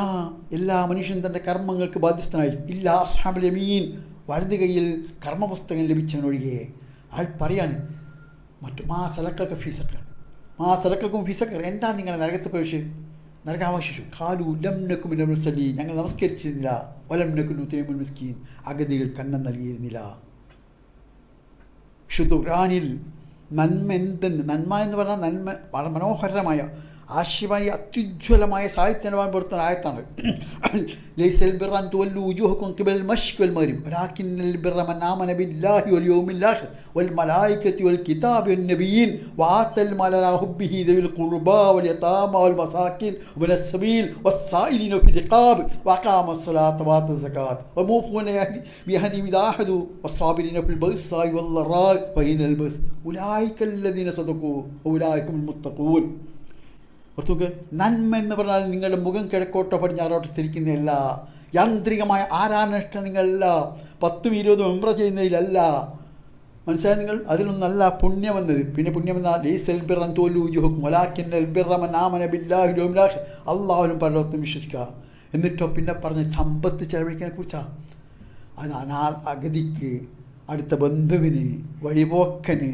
എല്ലാ മനുഷ്യൻ തന്റെ കർമ്മങ്ങൾക്ക് ബാധ്യസ്ഥനായി. ഇല്ല അസ്ഹാബ് യമീൻ. വലത് കയ്യിൽ കർമ്മപുസ്തകം ലഭിച്ചവനൊഴികെ. അയാൾ പറയാണ് മറ്റു മാ സലക്കൊക്കെ ഫീസക്കർ മാ സലക്കും ഫീസക്കർ എന്താ നിങ്ങൾ നരകത്ത് പ്രവേശ് നരകാവശിച്ചു ഖാലു ഉല്ലംനക്കും നക്കു മിനൽ മുസല്ലീൻ ഞങ്ങൾ നമസ്കരിച്ചിരുന്നില്ല. വലം നക്കു നുതൈമുൽ മിസ്കീൻ. അഗതികൾ കന്നം നൽകിയിരുന്നില്ല. ഷുദുറാനിൽ നന്മ എന്തെന്ന്? നന്മ എന്ന് പറഞ്ഞാൽ നന്മ വളരെ മനോഹരമായ ആശയമായി അത്യുജ്വലമായ സാഹിത്യ നിലവാരം പുറത്തുന്ന ആയത്താണ് ലൈസൽ ബിറാൻ തുവല്ലു ഉജൂഹക്കും കിബൽ മഷ്ക് വൽ മരിം വലാകിന്നൽ ബിറ മൻ ആമന ബില്ലാഹി വൽ യൗമിൽ ആഖിർ വൽ മലായികത്തി വൽ കിതാബി വൻ നബിയീൻ വആത്തൽ മാല അലാ ഹുബ്ബിഹി ദവിൽ ഖുർബാ വൽ യതാമ വൽ മസാകിൻ വബന السبيل والسائلين في الرقاب وأقام الصلاة وآتى الزكاة وموفون بأهدهم إذا عاهدوا والصابرين في البأساء والضراء وحين البأس أولئك الذين صدقوا وأولئك هم المتقون ഓർത്തുക്ക് നന്മ എന്ന് പറഞ്ഞാൽ നിങ്ങളുടെ മുഖം കിഴക്കോട്ടോ പടിഞ്ഞാറോട്ടോ തിരിക്കുന്നതല്ല. യാന്ത്രികമായ ആരാനുഷ്ഠാനങ്ങളല്ല പത്തും ഇരുപതും എംബ്ര ചെയ്യുന്നതിലല്ല. മനസ്സിലായി നിങ്ങൾ? അതിലൊന്നല്ല പുണ്യം എന്നത് പിന്നെ പുണ്യം എന്നാൽ അള്ളാഹുലും പലർത്തും വിശ്വസിക്കുക. എന്നിട്ടോ പിന്നെ പറഞ്ഞ സമ്പത്ത് ചെലവഴിക്കാനെ കുറിച്ചാ? അത് അനാ അഗതിക്ക് അടുത്ത ബന്ധുവിന് വഴിപോക്കന്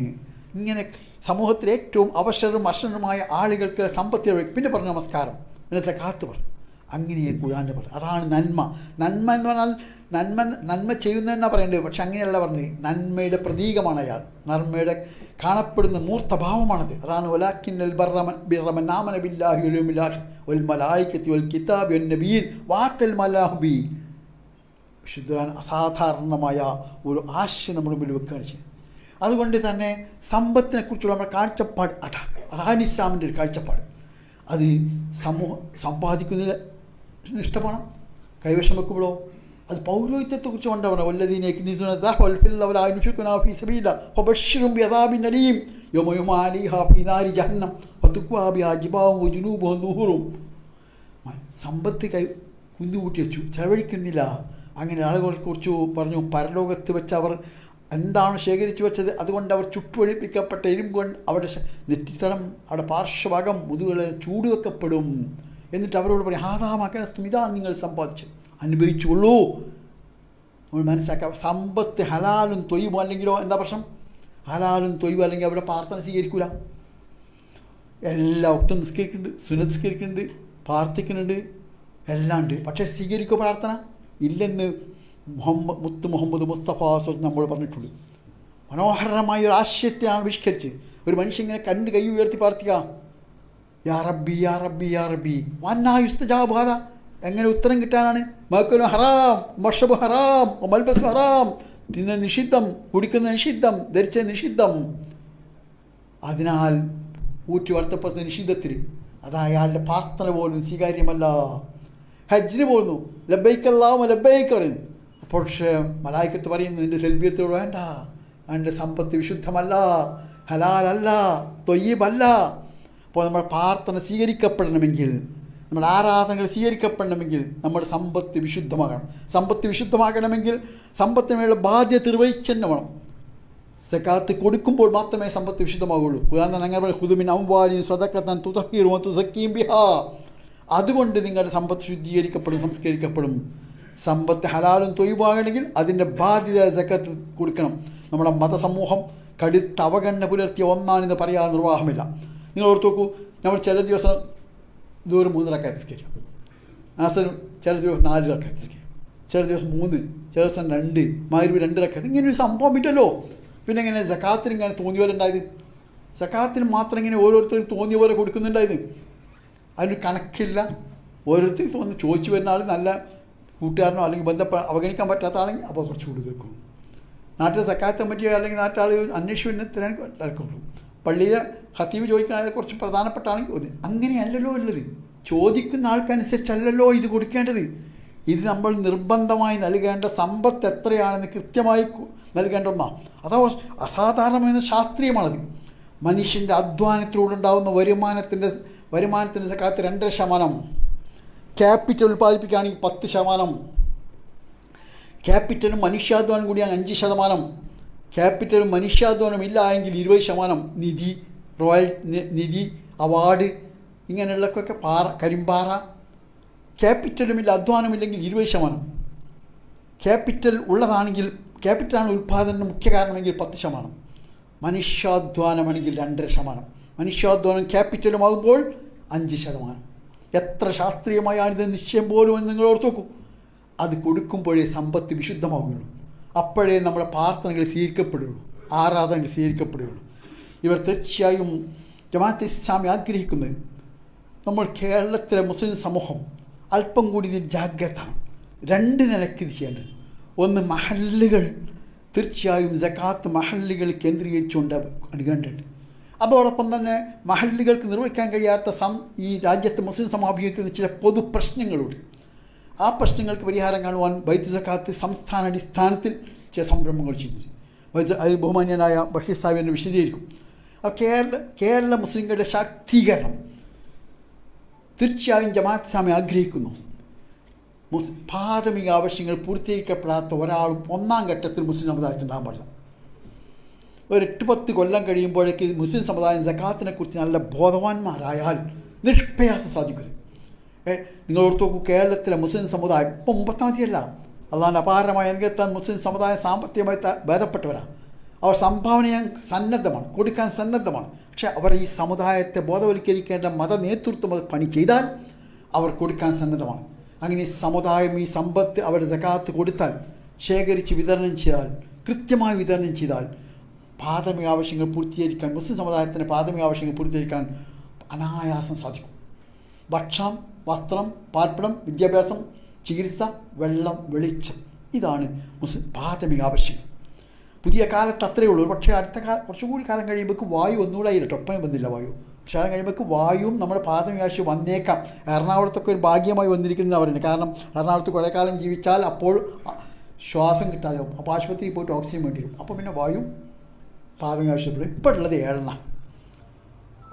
ഇങ്ങനെ സമൂഹത്തിലെ ഏറ്റവും അവശരും അശ്വരുമായ ആളുകൾക്ക് സമ്പത്തി പിന്നെ പറഞ്ഞു നമസ്കാരം. ഇന്നത്തെ കാത്തു പറഞ്ഞു. അങ്ങനെ ഖുർആാന്റെ പറഞ്ഞു. അതാണ് നന്മ. നന്മ എന്ന് പറഞ്ഞാൽ നന്മ നന്മ ചെയ്യുന്നതെന്നാണ് പറയേണ്ടത്? പക്ഷെ അങ്ങനെയല്ല പറഞ്ഞത്. നന്മയുടെ പ്രതീകമാണ് അയാൾ. നന്മയുടെ കാണപ്പെടുന്ന മൂർത്തഭാവമാണത്. അതാണ് ഒലാക്കിന്നൽ ബിറമൻ നാമന വൽ മലായിക്കത്തി വൽ കിതാബി വൻ നബീൻ. വാത്തൽ മലാഹുബി. വിശുദ്ധ അസാധാരണമായ ഒരു ആശയം നമ്മുടെ മുമ്പിൽ വെക്കുകയാണ് ചെയ്യുന്നത്. അതുകൊണ്ട് തന്നെ സമ്പത്തിനെ കുറിച്ചുള്ള നമ്മുടെ കാഴ്ചപ്പാട് അതാ അതാണ് ഇസ്ലാമിന്റെ ഒരു കാഴ്ചപ്പാട്. അത് സമൂഹം സമ്പാദിക്കുന്നതിൽ ഇഷ്ടമാണ് കൈവശം വെക്കുമ്പോഴോ? അത് പൗരോഹിത്യത്തെക്കുറിച്ച് കൊണ്ടാണ് വല്ലതീനേക്ക് സമ്പത്ത് കൈ കുന്നുകൂട്ടി വെച്ചു ചെലവഴിക്കുന്നില്ല. അങ്ങനെ ആളുകളെ കുറിച്ച് പറഞ്ഞു പരലോകത്ത് വെച്ച് അവർ എന്താണ് ശേഖരിച്ചു വെച്ചത്? അതുകൊണ്ട് അവർ ചുട്ടുവഴിപ്പിക്കപ്പെട്ട ഇരുമ്പ് കൊണ്ട് അവരുടെ നെറ്റിത്തടം അവിടെ പാർശ്വഭാഗം മുതുകളെ ചൂടുവെക്കപ്പെടും. എന്നിട്ട് അവരോട് പറയും ഹാറാമാക്കാൻ ഇതാണ് നിങ്ങൾ സമ്പാദിച്ചത്. അനുഭവിച്ചുള്ളൂ നമ്മൾ മനസ്സിലാക്കാം സമ്പത്ത് ഹലാലും തൊയ്വും അല്ലെങ്കിലോ എന്താ പ്രശ്നം? ഹലാലും തൊയ്വും അല്ലെങ്കിൽ അവരുടെ പ്രാർത്ഥന സ്വീകരിക്കൂല. എല്ലാം ഒക്കെ നിസ്കരിക്കുന്നുണ്ട് സുനസ്കരിക്കുന്നുണ്ട് പ്രാർത്ഥിക്കുന്നുണ്ട് എല്ലാം ഉണ്ട്. പക്ഷേ സ്വീകരിക്കുക പ്രാർത്ഥന. ഇല്ലെന്ന് മുഹമ്മദ് മുത്ത് മുഹമ്മദ് മുസ്തഫ നമ്മൾ പറഞ്ഞിട്ടുള്ളൂ മനോഹരമായ ഒരു ആശയത്തെ ആവിഷ്കരിച്ച്. ഒരു മനുഷ്യൻ ഇങ്ങനെ കണ്ട് കൈ ഉയർത്തി പ്രാർത്ഥിക്കുക. യാ റബ്ബി യാ റബ്ബി യാ റബ്ബി. വന്നായുസ്തജാബാധ എങ്ങനെ ഉത്തരം കിട്ടാനാണ്? മക്കനു ഹറാം മഷബ് ഹറാം മൽബസ് ഹറാം. തിന്ന നിഷിദ്ധം കുടിക്കുന്ന നിഷിദ്ധം ധരിച്ച നിഷിദ്ധം. അതിനാൽ ഊറ്റി വളർത്തപ്പെടുന്ന നിഷിദ്ധത്തിൽ അത് അയാളുടെ പ്രാർത്ഥന പോലും സ്വീകാര്യമല്ല. ഹജ്ജിന് പോകുന്നു. ലബൈക്കല്ലാവുമ്പോൾ ലബൈക്ക് പറയുന്നു. പക്ഷേ മലായിക്കത്ത് പറയുന്നു നിന്റെ സെൽബിയത്തോട് വേണ്ട. അവന്റെ സമ്പത്ത് വിശുദ്ധമല്ല ഹലാലല്ല തൊയ്യബല്ല. അപ്പോൾ നമ്മൾ പ്രാർത്ഥന സ്വീകരിക്കപ്പെടണമെങ്കിൽ നമ്മുടെ ആരാധനകൾ സ്വീകരിക്കപ്പെടണമെങ്കിൽ നമ്മുടെ സമ്പത്ത് വിശുദ്ധമാകണം. സമ്പത്ത് വിശുദ്ധമാകണമെങ്കിൽ സമ്പത്തിനുള്ള ബാധ്യത നിർവഹിച്ചെന്നെ വേണം. സക്കാത്ത് കൊടുക്കുമ്പോൾ മാത്രമേ സമ്പത്ത് വിശുദ്ധമാകുള്ളൂ ഖുർആൻ അങ്ങനെ ഹുദുമിൻ അമ്പാലി സ്വതക്കത്തൻ തുതഹീറും തുസക്കീം ബിഹാ. അതുകൊണ്ട് നിങ്ങളുടെ സമ്പത്ത് ശുദ്ധീകരിക്കപ്പെടും സംസ്കരിക്കപ്പെടും. സമ്പത്ത് ഹലാലും തൊയ്വാകണമെങ്കിൽ അതിന്റെ ബാധ്യത ജക്കത്ത് കൊടുക്കണം. നമ്മുടെ മതസമൂഹം കടുത്ത അവഗണന പുലർത്തിയ ഒന്നാണെന്ന് പറയാതെ നിർവാഹമില്ല. നിങ്ങൾ ഓർത്ത് നോക്കൂ നമ്മൾ ചില ദിവസം ദൂരം മൂന്ന് റക്കാത്ത് സ്കരിക്കും ആസനം ചില ദിവസം നാല് റക്കാത്ത് സ്കരിക്കും ചില ദിവസം മൂന്ന് ചില ദിവസം രണ്ട് മാരുവ് രണ്ട് റക്കാത്ത് ഇങ്ങനെ ഒരു സംഭവം ഇല്ലല്ലോ പിന്നെ ഇങ്ങനെ സക്കാത്തിന് ഇങ്ങനെ തോന്നിയ പോലെ ഉണ്ടായത്? സക്കാത്തിന് മാത്രം ഇങ്ങനെ ഓരോരുത്തരും തോന്നിയ പോലെ കൊടുക്കുന്നുണ്ടായത്? അതിനൊരു കണക്കില്ല. ഓരോരുത്തർക്ക് തോന്നി ചോദിച്ചു വരുന്ന ആൾ നല്ല കൂട്ടുകാരനോ അല്ലെങ്കിൽ ബന്ധപ്പെ അവഗണിക്കാൻ പറ്റാത്താണെങ്കിൽ അപ്പോൾ കുറച്ച് കൂടുതൽ നിൽക്കും നാട്ടിലെ സക്കാത്തെ പറ്റിയോ അല്ലെങ്കിൽ നാട്ടാൾ അന്വേഷിക്കുന്നതിനാണ് തിരക്കുള്ളൂ പള്ളിയിലെ ഹത്തീവ് ചോദിക്കാൻ കുറച്ച് പ്രധാനപ്പെട്ടാണെങ്കിൽ ഒരു അങ്ങനെയല്ലല്ലോ ഉള്ളത്. ചോദിക്കുന്ന ആൾക്കനുസരിച്ചല്ലല്ലോ ഇത് കൊടുക്കേണ്ടത്. ഇത് നമ്മൾ നിർബന്ധമായി നൽകേണ്ട സമ്പത്ത് എത്രയാണെന്ന് കൃത്യമായി നൽകേണ്ട ഒന്നാണ് അതോ അസാധാരണമായ ശാസ്ത്രീയമാണത്. മനുഷ്യന്റെ അധ്വാനത്തിലൂടെ ഉണ്ടാകുന്ന വരുമാനത്തിന്റെ വരുമാനത്തിന്റെ സക്കാത്ത് രണ്ടര ശതമാനം ക്യാപിറ്റൽ ഉൽപ്പാദിപ്പിക്കുകയാണെങ്കിൽ പത്ത് ശതമാനം. ക്യാപിറ്റലും മനുഷ്യാധ്വാനം കൂടിയാണ് അഞ്ച് ശതമാനം. ക്യാപിറ്റലും മനുഷ്യാധ്വാനം ഇല്ല എങ്കിൽ ഇരുപത് ശതമാനം. നിധി റോയൽ നിധി അവാർഡ് ഇങ്ങനെയുള്ളതൊക്കെ പാറ കരിമ്പാറ. ക്യാപിറ്റലുമില്ല അധ്വാനമില്ലെങ്കിൽ ഇരുപത് ശതമാനം. ക്യാപിറ്റൽ ഉള്ളതാണെങ്കിൽ ക്യാപിറ്റലാണ് ഉൽപ്പാദന മുഖ്യ കാരണമെങ്കിൽ പത്ത് ശതമാനം. മനുഷ്യാധ്വാനമാണെങ്കിൽ രണ്ടര ശതമാനം. മനുഷ്യാധ്വാനം ക്യാപിറ്റലുമാകുമ്പോൾ അഞ്ച് ശതമാനം. എത്ര ശാസ്ത്രീയമായാണിത് നിശ്ചയം പോലും നിങ്ങൾ ഓർത്തു നോക്കൂ. അത് കൊടുക്കുമ്പോഴേ സമ്പത്ത് വിശുദ്ധമാവുകയുള്ളൂ. അപ്പോഴേ നമ്മുടെ പ്രാർത്ഥനകൾ സ്വീകരിക്കപ്പെടുകയുള്ളൂ. ആരാധനകൾ സ്വീകരിക്കപ്പെടുകയുള്ളൂ. ഇവർ തീർച്ചയായും ജമാഅത്ത് ഇസ്ലാമി ആഗ്രഹിക്കുന്നത് നമ്മൾ കേരളത്തിലെ മുസ്ലിം സമൂഹം അല്പം കൂടി ഇതിൽ ജാഗ്രത രണ്ട് നിലയ്ക്ക് ഇത് ചെയ്യേണ്ടത്. ഒന്ന് മഹല്ലുകൾ. തീർച്ചയായും ജക്കാത്ത് മഹല്ലുകൾ കേന്ദ്രീകരിച്ചുകൊണ്ട് അനുകേണ്ടത് അതോടൊപ്പം തന്നെ മഹല്ലുകൾക്ക് നിർവഹിക്കാൻ കഴിയാത്ത സം ഈ രാജ്യത്തെ മുസ്ലിം സമാപിക്കുന്ന ചില പൊതു പ്രശ്നങ്ങളുണ്ട്. ആ പ്രശ്നങ്ങൾക്ക് പരിഹാരം കാണുവാൻ വൈദ്യുത കാത്ത് സംസ്ഥാന അടിസ്ഥാനത്തിൽ ചില സംരംഭങ്ങൾ ചെയ്തിരുന്നു വൈദ്യുത അത് ബഹുമാന്യനായ ബഷീർ സാഹിബ് എന്നെ വിശദീകരിക്കും. അപ്പോൾ കേരള കേരള മുസ്ലിങ്ങളുടെ ശാക്തീകരണം തീർച്ചയായും ജമാഅത്ത് സ്വാമി ആഗ്രഹിക്കുന്നു. മുസ് പ്രാഥമിക ആവശ്യങ്ങൾ പൂർത്തീകരിക്കപ്പെടാത്ത ഒരാളും ഒന്നാം ഘട്ടത്തിൽ മുസ്ലിം സമുദായത്തിൽ ഉണ്ടാകാൻ പാടില്ല. ഒരു എട്ട് പത്ത് കൊല്ലം കഴിയുമ്പോഴേക്ക് മുസ്ലിം സമുദായം സക്കാത്തിനെ കുറിച്ച് നല്ല ബോധവാന്മാരായാൽ നിഷ്പ്രയാസം സാധിക്കുന്നത് ഏ നിങ്ങൾ ഓർത്ത് നോക്കൂ കേരളത്തിലെ മുസ്ലിം സമുദായം ഇപ്പം മുമ്പത്താം തീയതിയല്ല അള്ളാന്റെ അപാരമായ അനുഗ്രഹത്താൽ മുസ്ലിം സമുദായം സാമ്പത്തികമായി ഭേദപ്പെട്ടവരാണ് അവർ സംഭാവന ചെയ്യാൻ സന്നദ്ധമാണ് കൊടുക്കാൻ സന്നദ്ധമാണ്. പക്ഷേ അവർ ഈ സമുദായത്തെ ബോധവൽക്കരിക്കേണ്ട മത നേതൃത്വം അത് പണി ചെയ്താൽ അവർ കൊടുക്കാൻ സന്നദ്ധമാണ്. അങ്ങനെ ഈ സമുദായം ഈ സമ്പത്ത് അവരുടെ ജക്കാത്ത് കൊടുത്താൽ ശേഖരിച്ച് വിതരണം ചെയ്താൽ കൃത്യമായി വിതരണം ചെയ്താൽ പ്രാഥമിക ആവശ്യങ്ങൾ പൂർത്തീകരിക്കാൻ മുസ്ലിം സമുദായത്തിന്റെ പ്രാഥമിക ആവശ്യങ്ങൾ പൂർത്തീകരിക്കാൻ അനായാസം സാധിക്കും. ഭക്ഷണം വസ്ത്രം പാർപ്പിടം വിദ്യാഭ്യാസം ചികിത്സ വെള്ളം വെളിച്ചം. ഇതാണ് മുസ്ലിം പ്രാഥമിക ആവശ്യങ്ങൾ. പുതിയ കാലത്ത് അത്രയേ ഉള്ളൂ. പക്ഷേ അടുത്ത കാലം കുറച്ചുകൂടി കാലം കഴിയുമ്പോൾ വായു ഒന്നുകൂടെ ആയില്ല. ടൊപ്പം വന്നില്ല വായു. പക്ഷേ കാലം കഴിയുമ്പോൾ വായുവും നമ്മുടെ പ്രാഥമിക ആവശ്യം വന്നേക്കാം. എറണാകുളത്തൊക്കെ ഒരു ഭാഗ്യമായി വന്നിരിക്കുന്നത് അവരുണ്ട് കാരണം എറണാകുളത്ത് കുറേ കാലം ജീവിച്ചാൽ അപ്പോൾ ശ്വാസം കിട്ടാതെ അപ്പോൾ ആശുപത്രിയിൽ പോയിട്ട് ഓക്സിജൻ വേണ്ടി വരും. അപ്പോൾ പിന്നെ വായു പ്രാഥമിക ആവശ്യപ്പെടും ഇപ്പോൾ ഉള്ളത് ഏഴെണ്ണം.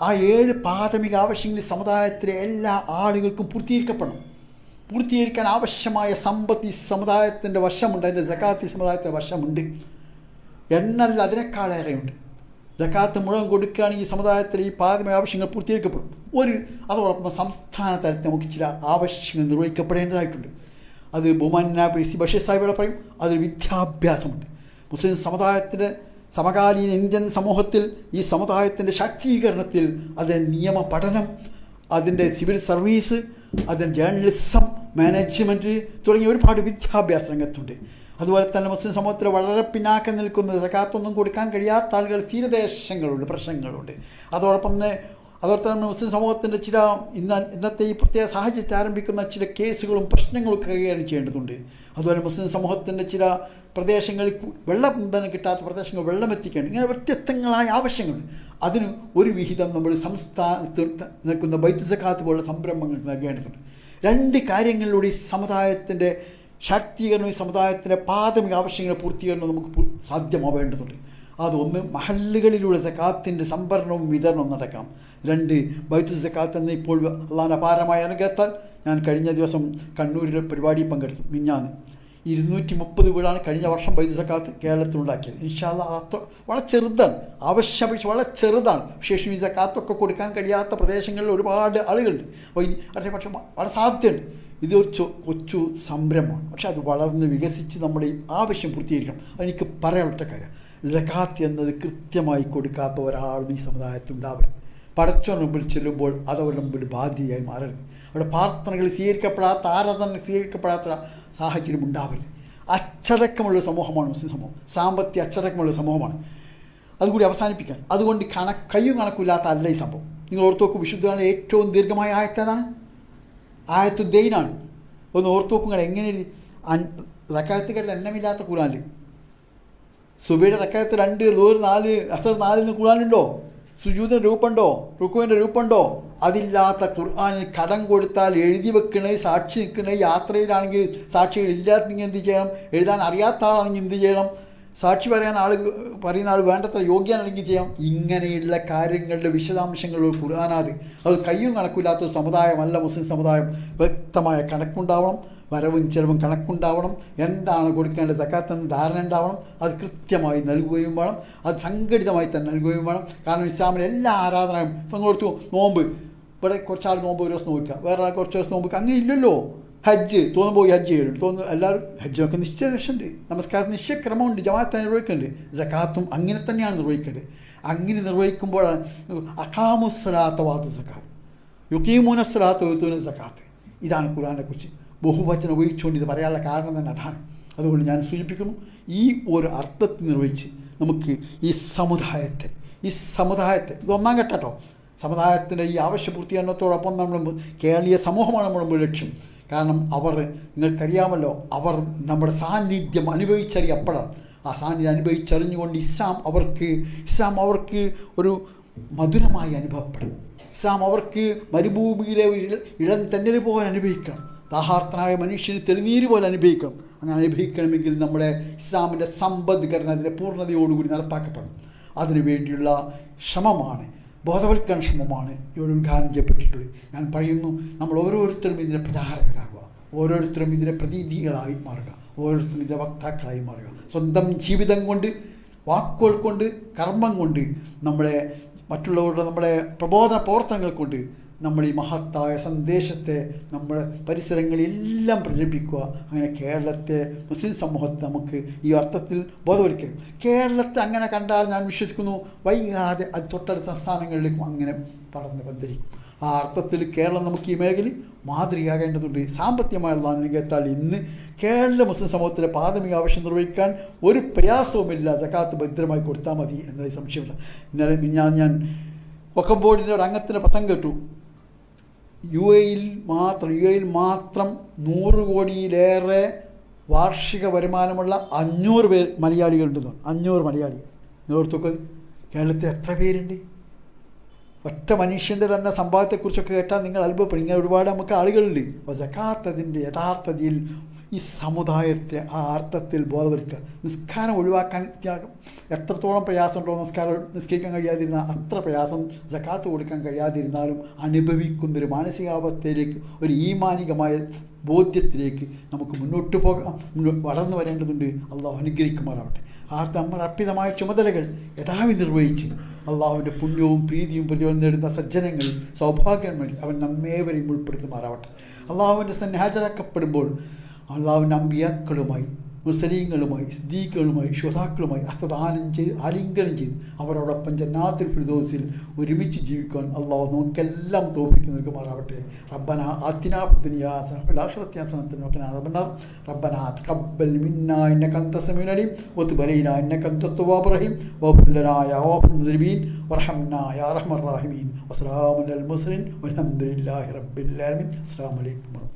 ആ ഏഴ് പ്രാഥമിക ആവശ്യങ്ങൾ സമുദായത്തിലെ എല്ലാ ആളുകൾക്കും പൂർത്തീകരിക്കപ്പെടണം. പൂർത്തീകരിക്കാൻ ആവശ്യമായ സമ്പത്തി സമുദായത്തിന്റെ വശമുണ്ട്. അതിന്റെ ജക്കാത്ത് സമുദായത്തിന്റെ വശമുണ്ട്. എന്നല്ല അതിനേക്കാളേറെയുണ്ട് ജക്കാത്ത് മുഴുവൻ കൊടുക്കുകയാണെങ്കിൽ ഈ സമുദായത്തിലെ ഈ പ്രാഥമിക ആവശ്യങ്ങൾ പൂർത്തീകരിക്കപ്പെടും. ഒരു അതോടൊപ്പം സംസ്ഥാന തലത്തിൽ നമുക്ക് ചില ആവശ്യങ്ങൾ നിർവഹിക്കപ്പെടേണ്ടതായിട്ടുണ്ട്. അത് ബഹുമാന സി ബഷീർ സാഹിബിയുടെ പറയും. അതൊരു വിദ്യാഭ്യാസമുണ്ട്. മുസ്ലിം സമുദായത്തിന്റെ സമകാലീന ഇന്ത്യൻ സമൂഹത്തിൽ ഈ സമുദായത്തിന്റെ ശാക്തീകരണത്തിൽ അതിന്റെ നിയമ പഠനം അതിന്റെ സിവിൽ സർവീസ് അതിന്റെ ജേർണലിസം മാനേജ്മെന്റ് തുടങ്ങിയ ഒരുപാട് വിദ്യാഭ്യാസ രംഗത്തുണ്ട് അതുപോലെ തന്നെ മുസ്ലിം സമൂഹത്തിൽ വളരെ പിന്നാക്കം നിൽക്കുന്ന സക്കാത്തൊന്നും കൊടുക്കാൻ കഴിയാത്ത ആളുകൾ തീരദേശങ്ങളുണ്ട് പ്രശ്നങ്ങളുണ്ട്. അതോടൊപ്പം തന്നെ അതോടൊപ്പം തന്നെ മുസ്ലിം സമൂഹത്തിന്റെ ചില ഇന്ന ഇന്നത്തെ ഈ പ്രത്യേക സാഹചര്യത്തിൽ ആരംഭിക്കുന്ന ചില കേസുകളും പ്രശ്നങ്ങളും കൈകാര്യം ചെയ്യേണ്ടതുണ്ട്. അതുപോലെ മുസ്ലിം സമൂഹത്തിന്റെ ചില പ്രദേശങ്ങളിൽ വെള്ളം തന്നെ കിട്ടാത്ത പ്രദേശങ്ങൾ വെള്ളം എത്തിക്കേണ്ട ഇങ്ങനെ വ്യത്യസ്തങ്ങളായ ആവശ്യങ്ങൾ. അതിന് ഒരു വിഹിതം നമ്മൾ സംസ്ഥാനത്ത് നിൽക്കുന്ന വൈദ്യുതകാത്ത് പോലുള്ള സംരംഭങ്ങൾ നൽകേണ്ടതുണ്ട്. രണ്ട് കാര്യങ്ങളിലൂടെ ഈ സമുദായത്തിന്റെ ശാക്തീകരണം ഈ സമുദായത്തിന്റെ പ്രാഥമിക ആവശ്യങ്ങൾ പൂർത്തീകരണം നമുക്ക് സാധ്യമാവേണ്ടതുണ്ട്. അതൊന്ന് മഹല്ലുകളിലൂടെ സക്കാത്തിന്റെ സംഭരണവും വിതരണവും നടക്കണം. രണ്ട് ബൈത്തു സക്കാത്ത് എന്ന് ഇപ്പോൾ അള്ളാൻ അപാരമായ അനുഗ്രഹത്താൽ ഞാൻ കഴിഞ്ഞ ദിവസം കണ്ണൂരിലെ പരിപാടി പങ്കെടുത്തു മിഞ്ഞാന്ന്. ഇരുന്നൂറ്റി മുപ്പത് വീടാണ് കഴിഞ്ഞ വർഷം വൈദ്യുതക്കാലത്ത് കേരളത്തിൽ ഉണ്ടാക്കിയത് ഇൻഷാല്ല അത്ര വളരെ ചെറുതാണ്. ആവശ്യമപേക്ഷിച്ച് വളരെ ചെറുതാണ്. ശേഷം ഈ കൊടുക്കാൻ കഴിയാത്ത പ്രദേശങ്ങളിൽ ഒരുപാട് ആളുകളുണ്ട്. അപ്പോൾ പക്ഷേ പക്ഷേ വളരെ സാധ്യതയുണ്ട്. ഇതൊരു കൊച്ചു സംരംഭമാണ്. പക്ഷേ അത് വളർന്ന് വികസിച്ച് നമ്മുടെ ആവശ്യം പൂർത്തീകരിക്കണം. അതെനിക്ക് പറയാനുള്ള കാര്യം. ജക്കാത്ത് എന്നത് കൃത്യമായി കൊടുക്കാത്ത ഒരാളും ഈ സമുദായത്തിൽ ഉണ്ടാവരുത് പടച്ചോൻ മുമ്പിൽ ചെല്ലുമ്പോൾ അതവരുടെ മുമ്പിൽ ബാധ്യതയായി മാറരുത്. അവിടെ പ്രാർത്ഥനകൾ സ്വീകരിക്കപ്പെടാത്ത ആരാധന സ്വീകരിക്കപ്പെടാത്ത സാഹചര്യം ഉണ്ടാവരുത്. അച്ചടക്കമുള്ള സമൂഹമാണ് മുസ്ലിം സമൂഹം. സാമ്പത്തിക അച്ചടക്കമുള്ള സമൂഹമാണ്. അതുകൂടി അവസാനിപ്പിക്കാൻ അതുകൊണ്ട് കണ കയ്യും കണക്കില്ലാത്ത അല്ല ഈ സംഭവം. നിങ്ങൾ ഓർത്ത് നോക്കൂ വിശുദ്ധ ഏറ്റവും ദീർഘമായ ആയത്തേതാണ് ആയത്ത് ദൈനാണ്. ഒന്ന് ഓർത്ത് നോക്കുക എങ്ങനെ റക്കായത്തുകളുടെ എണ്ണമില്ലാത്ത ഖുറാനിൽ സുബയുടെ റക്കായത്ത് രണ്ട് ഒരു നാല് അസർ നാലിന് ഖുറാനുണ്ടോ സുജൂതിന്റെ രൂപമുണ്ടോ? റുക്കുവിന്റെ രൂപമുണ്ടോ? അതില്ലാത്ത ഖുർആാനിൽ കടം കൊടുത്താൽ എഴുതി വെക്കണേ സാക്ഷി നിൽക്കണേ യാത്രയിലാണെങ്കിൽ സാക്ഷികൾ ഇല്ലാത്തെങ്കിൽ എന്ത് ചെയ്യണം? എഴുതാൻ അറിയാത്ത ആളാണെങ്കിൽ എന്ത് ചെയ്യണം? സാക്ഷി പറയാൻ ആൾ പറയുന്ന ആൾ വേണ്ടത്ര യോഗ്യനാണെങ്കിൽ ചെയ്യാം ഇങ്ങനെയുള്ള കാര്യങ്ങളുടെ വിശദാംശങ്ങൾ ഖുർആാനാത്. അത് കയ്യും കണക്കില്ലാത്ത സമുദായമല്ല മുസ്ലിം സമുദായം വ്യക്തമായ കണക്കുണ്ടാവണം. വരവും ചിലവും കണക്കുണ്ടാവണം. എന്താണ് കൊടുക്കേണ്ടത് സക്കാത്തെന്ന് ധാരണ ഉണ്ടാവണം. അത് കൃത്യമായി നൽകുകയും വേണം. അത് സംഘടിതമായി തന്നെ നൽകുകയും വേണം. കാരണം ഇസ്ലാമിലെ എല്ലാ ആരാധനയും ഇപ്പം കൊടുത്തു നോമ്പ്. ഇവിടെ കുറച്ചാൾ നോമ്പ് ഒരു ദിവസം നോക്കുക. വേറെ ആൾ കുറച്ച് ദിവസം നോമ്പ് അങ്ങനെ ഇല്ലല്ലോ. ഹജ്ജ്. തോന്നുന്നു പോയി ഹജ്ജ് ചെയ്യുന്നുണ്ട് തോന്നുന്നു എല്ലാവരും ഹജ്ജൊക്കെ നിശ്ചയ നമസ്കാരം നിശ്ചയക്രമമുണ്ട്. ജമാഅത്ത് നിർവഹിക്കുന്നുണ്ട്. ജക്കാത്തും അങ്ങനെ തന്നെയാണ് നിർവഹിക്കേണ്ടത്. അങ്ങനെ നിർവഹിക്കുമ്പോഴാണ് അഖാമുസ്വലാത്ത വാത്തു സക്കാത്ത്. യുക്കീമൂന സ്വലാത്ത് ഒഴുത്തൂന സക്കാത്ത്. ഇതാണ് ഖുറാനെ കുറിച്ച്. ബഹുവചനം ഉപയോഗിച്ചുകൊണ്ട് ഇത് പറയാനുള്ള കാരണം തന്നെ അതാണ്. അതുകൊണ്ട് ഞാൻ സൂചിപ്പിക്കുന്നു ഈ ഒരു അർത്ഥത്തിൽ നിർവഹിച്ച് നമുക്ക് ഈ സമുദായത്തെ ഈ സമുദായത്തെ ഇത് ഒന്നാം ഘട്ടട്ടോ സമുദായത്തിന്റെ ഈ ആവശ്യപൂർത്തീകരണത്തോടൊപ്പം നമ്മൾ കേരളീയ സമൂഹമാണ് നമ്മൾ ലക്ഷ്യം. കാരണം അവർ നിങ്ങൾക്കറിയാമല്ലോ അവർ നമ്മുടെ സാന്നിധ്യം അനുഭവിച്ചറിയപ്പെടാം ആ സാന്നിധ്യം അനുഭവിച്ചറിഞ്ഞുകൊണ്ട് ഇസ്ലാം അവർക്ക് ഇസ്ലാം അവർക്ക് ഒരു മധുരമായി അനുഭവപ്പെടും ഇസ്ലാം അവർക്ക് മരുഭൂമിയിലെ ഇളം തന്നെ പോലെ അനുഭവിക്കണം. ദാഹാർത്ഥനായ മനുഷ്യന് തെളിനീര് പോലെ അനുഭവിക്കണം അങ്ങനെ അനുഭവിക്കണമെങ്കിൽ നമ്മുടെ ഇസ്ലാമിന്റെ സമ്പദ്ഘടന അതിന്റെ പൂർണതയോടുകൂടി നടപ്പാക്കപ്പെടണം. അതിനു വേണ്ടിയുള്ള ശ്രമമാണ് ബോധവൽക്കരണ ശ്രമമാണ് ഇവിടെ ഉദ്ഘാടനം ചെയ്യപ്പെട്ടിട്ടുള്ളത്. ഞാൻ പറയുന്നു നമ്മൾ ഓരോരുത്തരും ഇതിന്റെ പ്രചാരകരാകുക ഓരോരുത്തരും ഇതിന്റെ പ്രതീതികളായി മാറുക ഓരോരുത്തരും ഇതിന്റെ വക്താക്കളായി മാറുക. സ്വന്തം ജീവിതം കൊണ്ട് വാക്കുകൾ കൊണ്ട് കർമ്മം കൊണ്ട് നമ്മളെ മറ്റുള്ളവരുടെ നമ്മുടെ പ്രബോധന പ്രവർത്തനങ്ങൾ കൊണ്ട് നമ്മൾ ഈ മഹത്തായ സന്ദേശത്തെ നമ്മുടെ പരിസരങ്ങളിലെല്ലാം പ്രചരിപ്പിക്കുക. അങ്ങനെ കേരളത്തെ മുസ്ലിം സമൂഹത്തെ നമുക്ക് ഈ അർത്ഥത്തിൽ ബോധവൽക്കരിക്കും. കേരളത്തെ അങ്ങനെ കണ്ടാൽ ഞാൻ വിശ്വസിക്കുന്നു വൈകാതെ അത് തൊട്ടടുത്ത സംസ്ഥാനങ്ങളിലേക്കും അങ്ങനെ പടർന്ന് പന്തലിക്കും. ആ അർത്ഥത്തിൽ കേരളം നമുക്ക് ഈ മേഖലയിൽ മാതൃകയാകേണ്ടതുണ്ട്. സാമ്പത്തികമായ അനുഗ്രഹത്താൽ ഇന്ന് കേരള മുസ്ലിം സമൂഹത്തിലെ പ്രാഥമിക ആവശ്യം നിർവഹിക്കാൻ ഒരു പ്രയാസവുമില്ല. ജക്കാത്ത് ഭദ്രമായി കൊടുത്താൽ മതി എന്നതിൽ സംശയമില്ല. ഇന്നലെ ഞാൻ ഞാൻ ഒക്കെ ബോർഡിന്റെ ഒരു അംഗത്തിന്റെ പ്രസംഗം കേട്ടു. യു എയിൽ മാത്രം യു എയിൽ മാത്രം നൂറ് കോടിയിലേറെ വാർഷിക വരുമാനമുള്ള അഞ്ഞൂറ് പേർ മലയാളികളുണ്ടെന്ന് അഞ്ഞൂറ് മലയാളികൾ നേതൃത്വമൊക്കെ കേരളത്തിൽ എത്ര പേരുണ്ട്? ഒറ്റ മനുഷ്യന്റെ തന്നെ സംഭവത്തെക്കുറിച്ചൊക്കെ കേട്ടാൽ നിങ്ങൾ അത്ഭുതപ്പെടും. ഇങ്ങനെ ഒരുപാട് നമുക്ക് ആളുകളുണ്ട്. അപ്പോൾ ജക്കാത്തതിന്റെ യഥാർത്ഥത്തിൽ ഈ സമുദായത്തെ ആ അർത്ഥത്തിൽ ബോധവൽക്കുക നിസ്കാരം ഒഴിവാക്കാൻ ത്യാഗം എത്രത്തോളം പ്രയാസമുണ്ടോ നിസ്കാരം നിസ്കരിക്കാൻ കഴിയാതിരുന്ന അത്ര പ്രയാസം ജക്കാത്ത് കൊടുക്കാൻ കഴിയാതിരുന്നാലും അനുഭവിക്കുന്ന ഒരു മാനസികാവസ്ഥയിലേക്ക് ഒരു ഈമാനികമായ ബോധ്യത്തിലേക്ക് നമുക്ക് മുന്നോട്ട് പോകാം. വളർന്നു വരേണ്ടതുണ്ട്. അള്ളാഹു അനുഗ്രഹിക്കുമാറാവട്ടെ. ആർത്ത നമ്മൾ അർപ്പിതമായ ചുമതലകൾ യഥാവി നിർവഹിച്ച് അള്ളാഹുവിന്റെ പുണ്യവും പ്രീതിയും പ്രതിഫലം നേടുന്ന സജ്ജനങ്ങൾ സൗഭാഗ്യം വേണ്ടി അവൻ നമ്മേവരെയും ഉൾപ്പെടുത്തുമാറാവട്ടെ. അള്ളാഹുവിന്റെ സന്നാചരാക്കപ്പെടുമ്പോൾ അള്ളാഹുവിന്റെ അമ്പിയാക്കളുമായി മുസ്ലിങ്ങളുമായി സിദ്ദീഖുകളുമായി ശ്രോതാക്കളുമായി ഹസ്തദാനം ചെയ്ത് ആലിംഗനം ചെയ്ത് അവരോടൊപ്പം ജന്നാത്തുൽ ഫിർദോസിൽ ഒരുമിച്ച് ജീവിക്കാൻ അള്ളാഹു നമുക്കെല്ലാം തോപ്പിക്ക് മാറാവട്ടെ റബ്ബന ആത്തിനാ ദുനിയാ സഫലാഖിറത്തി ഹസനത്തൻ വഖിനാ അദാബന്നാർ റബ്ബന തഖബ്ബൽ ഇന്നക യാ വൽഹംദുലില്ലാഹി റബ്ബിൽ ആലമീൻ. അസ്സലാമു അലൈക്കും